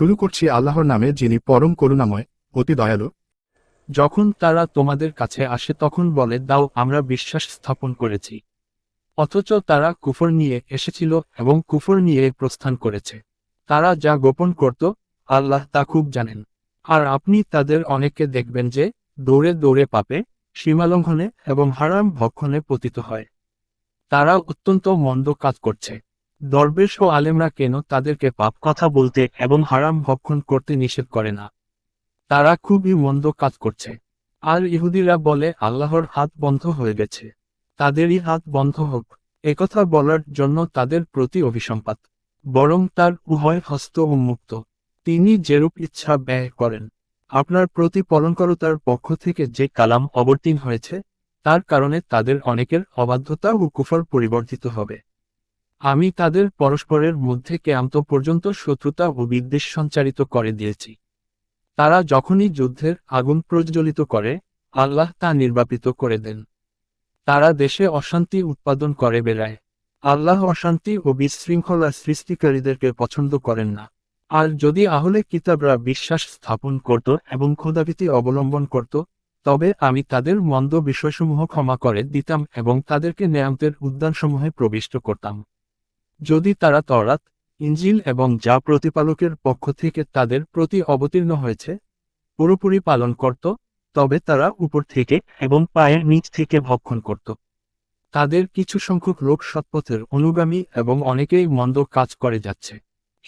শুরু করছি আল্লাহর নামে যিনি পরম করুণাময়, অতি দয়ালু। যখন তারা তোমাদের কাছে আসে তখন বলে, দাও, আমরা বিশ্বাস স্থাপন করেছি। অথচ তারা কুফর নিয়ে এসেছিল এবং কুফর নিয়ে প্রস্থান করেছে। তারা যা গোপন করত, আল্লাহ তা খুব জানেন। আর আপনি তাদের অনেককে দেখবেন যে, দৌড়ে দৌড়ে পাপে, সীমালঙ্ঘনে এবং হারাম ভক্ষণে পতিত হয়। তারা অত্যন্ত মন্দ কাজ করছে। দরবেশ ও আলেমরা কেন তাদেরকে পাপ কথা বলতে এবং হারাম ভক্ষণ করতে নিষেধ করে না? তারা খুবই মন্দ কাজ করছে। আর ইহুদিরা বলে, আল্লাহর হাত বন্ধ হয়ে গেছে। তাদেরই হাত বন্ধ হোক একথা বলার জন্য তাদের প্রতি অভিসম্পাত। বরং তার উভয় হস্ত উন্মুক্ত তিনি যেরূপ ইচ্ছা ব্যয় করেন। আপনার প্রতি পালনকরতার পক্ষ থেকে যে কালাম অবতীর্ণ হয়েছে, তার কারণে তাদের অনেকের অবাধ্যতা ও কুফর পরিবর্তিত হবে। আমি তাদের পরস্পরের মধ্যে কেয়ান্ত পর্যন্ত শত্রুতা ও বিদ্বেষ সঞ্চারিত করে দিয়েছি। তারা যখনই যুদ্ধের আগুন প্রজ্বলিত করে, আল্লাহ তা নির্বাপিত করে দেন। তারা দেশে অশান্তি উৎপাদন করে বেড়ায়। আল্লাহ অশান্তি ও বিশৃঙ্খলা সৃষ্টিকারীদেরকে পছন্দ করেন না। আর যদি আহলে কিতাবরা বিশ্বাস স্থাপন করত এবং ক্ষুদাভীতি অবলম্বন করত, তবে আমি তাদের মন্দ বিষয়সমূহ ক্ষমা করে দিতাম এবং তাদেরকে নেয়ামতের উদ্যানসমূহে প্রবিষ্ট করতাম। যদি তারা তরাত ইঞ্জিল এবং যা প্রতিপালকের পক্ষ থেকে তাদের প্রতি অবতীর্ণ হয়েছে, পুরোপুরি পালন করত, তবে তারা উপর থেকে এবং পায়ের নিচ থেকে ভক্ষণ করত। তাদের কিছু সংখ্যক লোক সৎপথের অনুগামী এবং অনেকেই মন্দ কাজ করে যাচ্ছে।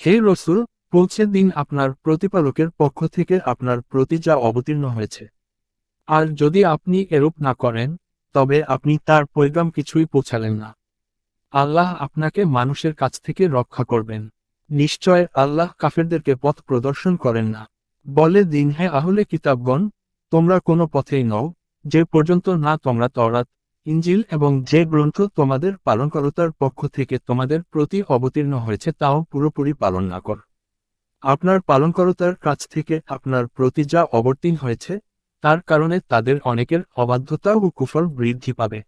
হে রসুল, পৌঁছে দিন আপনার প্রতিপালকের পক্ষ থেকে আপনার প্রতি যা অবতীর্ণ হয়েছে। আর যদি আপনি এরূপ না করেন, তবে আপনি তার পৈগাম কিছুই পৌঁছালেন না। আল্লাহ আপনাকে মানুষের কাছ থেকে রক্ষা করবেন। নিশ্চয় আল্লাহ কাফেরদেরকে পথ প্রদর্শন করেন না। বলে দিন, হে আহলে কিতাবগণ, তোমরা কোনো পথেই নও, যে পর্যন্ত না তোমরা তরাত ইঞ্জিল এবং যে গ্রন্থ তোমাদের পালনকর্তার পক্ষ থেকে তোমাদের প্রতি অবতীর্ণ হয়েছে তাও পুরোপুরি পালন না কর। আপনার পালনকর্তার কাছ থেকে আপনার প্রতি যা অবতীর্ণ হয়েছে, তার কারণে তাদের অনেকের অবাধ্যতা ও কুফল বৃদ্ধি পাবে।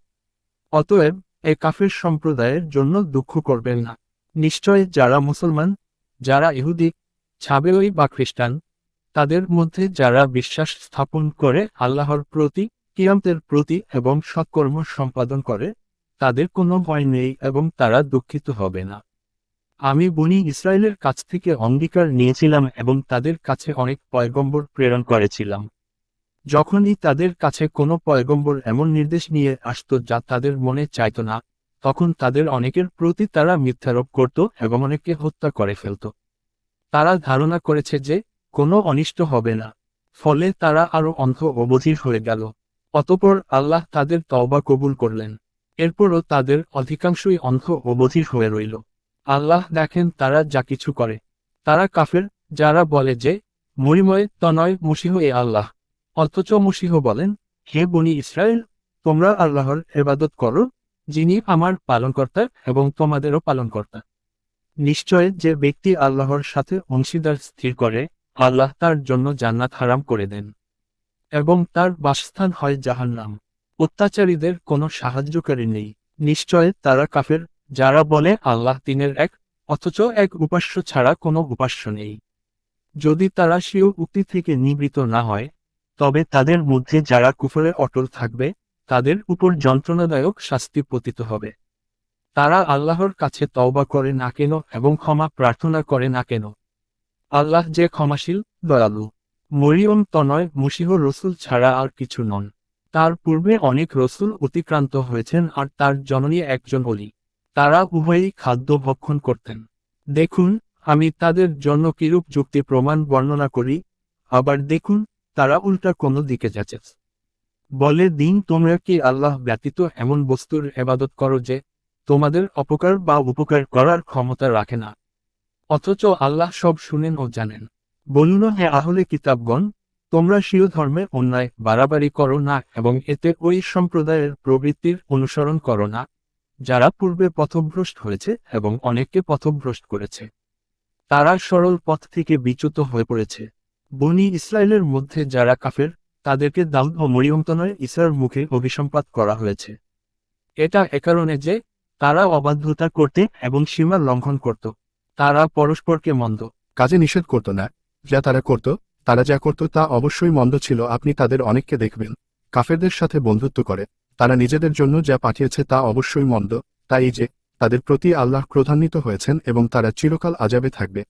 অতএব এ কাফের সম্প্রদায়ের জন্য দুঃখ করবেন না। নিশ্চয় যারা মুসলমান, যারা ইহুদি ছাবেওই বা খ্রিস্টান, তাদের মধ্যে যারা বিশ্বাস স্থাপন করে আল্লাহর প্রতি, কিয়ামতের প্রতি এবং সৎকর্ম সম্পাদন করে, তাদের কোনো ভয় নেই এবং তারা দুঃখিত হবে না। আমি বনি ইসরায়েলের কাছ থেকে অঙ্গীকার নিয়েছিলাম এবং তাদের কাছে অনেক পয়গম্বর প্রেরণ করেছিলাম। যখনই তাদের কাছে কোনো পয়গম্বর এমন নির্দেশ নিয়ে আসত যা তাদের মনে চাইত না, তখন তাদের অনেকের প্রতি তারা মিথ্যারোপ করত এবং অনেককে হত্যা করে ফেলত। তারা ধারণা করেছে যে, কোনো অনিষ্ট হবে না। ফলে তারা আরও অন্ধ অবধির হয়ে গেল। অতপর আল্লাহ তাদের তওবা কবুল করলেন। এরপরও তাদের অধিকাংশই অন্ধ অবধির হয়ে রইল। আল্লাহ দেখেন তারা যা কিছু করে। তারা কাফের, যারা বলে যে, মরিময়, তনয়, মুসিহ এ আল্লাহ। অথচ মুসিহ বলেন, হে বনি ইসরায়েল, তোমরা আল্লাহর এবাদত করো, যিনি আমার পালনকর্তা এবং তোমাদেরও পালনকর্তা। নিশ্চয় যে ব্যক্তি আল্লাহর সাথে অংশীদার স্থির করে, আল্লাহ তার জন্য জান্নাত হারাম করে দেন এবং তার বাসস্থান হয় জাহান্নাম। অত্যাচারীদের কোনো সাহায্যকারী নেই। নিশ্চয় তারা কাফের, যারা বলে আল্লাহ তিনের এক, অথচ এক উপাস্য ছাড়া কোনো উপাস্য নেই। যদি তারা স্বীয় উক্তি থেকে নিবৃত না হয় তবে তাদের মধ্যে যারা কুফরে অটল থাকবে, তাদের উপর যন্ত্রণাদায়ক শাস্তি পতিত হবে। তারা আল্লাহর কাছে তওবা করে না কেন এবং ক্ষমা প্রার্থনা করে না কেন? আল্লাহ যে ক্ষমাশীল, দয়ালু। মরিয়ম তনয় মুসিহ রসুল ছাড়া আর কিছু নন। তার পূর্বে অনেক রসুল অতিক্রান্ত হয়েছেন আর তার জননী একজন অলি। তারা উভয়ই খাদ্য ভক্ষণ করতেন। দেখুন, আমি তাদের জন্য কিরূপ যুক্তি প্রমাণ বর্ণনা করি। আবার দেখুন তারা উল্টা কোনো দিকে যাচ্ছে। বলে, দিন, তোমরা কি আল্লাহ ব্যতীত এমন বস্তুর এবাদত করো যে তোমাদের অপকার বা উপকার করার ক্ষমতা রাখে না? অথচ আল্লাহ সব শুনেন ও জানেন। বলুন, হে আহলে কিতাবগণ, তোমরা স্বীয় ধর্মে অন্যায় বাড়াবাড়ি করো না এবং এতে ওই সম্প্রদায়ের প্রবৃত্তির অনুসরণ করো না, যারা পূর্বে পথভ্রষ্ট হয়েছে এবং অনেককে পথভ্রষ্ট করেছে। তারা সরল পথ থেকে বিচ্যুত হয়ে পড়েছে। বনি ইসরায়েলের মধ্যে যারা কাফের, তাদেরকে দাউদ ও মরিয়মতনয় ইসরার মুখে অভিসম্পাত করা হয়েছে। এটা এ কারণে যে, তারা অবাধ্যতা করতে এবং সীমা লঙ্ঘন করত। তারা পরস্পরকে মন্দ কাজে নিষেধ করত না। যা তারা করত, তারা যা করত তা অবশ্যই মন্দ ছিল, আপনি তাদের অনেককে দেখবেন। কাফেরদের সাথে বন্ধুত্ব করে, তারা নিজেদের জন্য যা পাঠিয়েছে তা অবশ্যই মন্দ, তাই যে, তাদের প্রতি আল্লাহ ক্রোধান্বিত হয়েছেন এবং তারা চিরকাল আজাবে থাকবে।